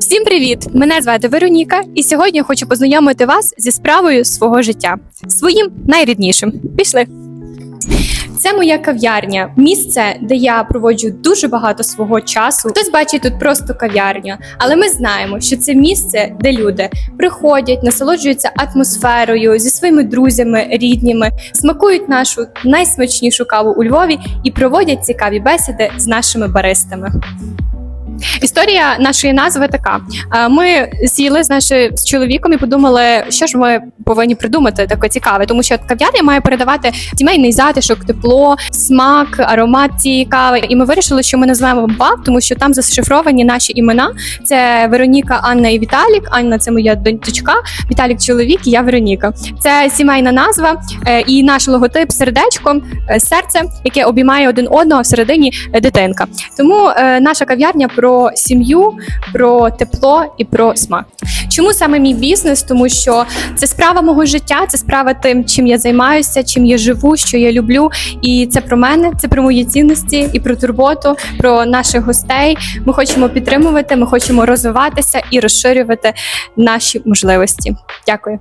Всім привіт! Мене звати Вероніка, і сьогодні я хочу познайомити вас зі справою свого життя, своїм найріднішим. Пішли. Це моя кав'ярня, місце, де я проводжу дуже багато свого часу. Хтось бачить тут просто кав'ярню, але ми знаємо, що це місце, де люди приходять, насолоджуються атмосферою зі своїми друзями, рідніми, смакують нашу найсмачнішу каву у Львові і проводять цікаві бесіди з нашими баристами. Історія нашої назви така: Е, ми сіли з нашим з чоловіком і подумали, що ж ми повинні придумати таке цікаве, тому що кав'ярня має передавати сімейний затишок, тепло, смак, аромат цієї кави. І ми вирішили, що ми назвемо БАБ, тому що там зашифровані наші імена. Це Вероніка, Анна і Віталік. Анна це моя дочка, Віталік чоловік, і я Вероніка. Це сімейна назва е, і наш логотип сердечко, е, серце, яке обіймає один одного всередині дитинка. Тому наша кав'ярня про сім'ю, про тепло і про смак. Чому саме мій бізнес? Тому що це справа мого життя, це справа тим, чим я займаюся, чим я живу, що я люблю. І це про мене, це про мої цінності і про турботу, про наших гостей. Ми хочемо підтримувати, ми хочемо розвиватися і розширювати наші можливості. Дякую.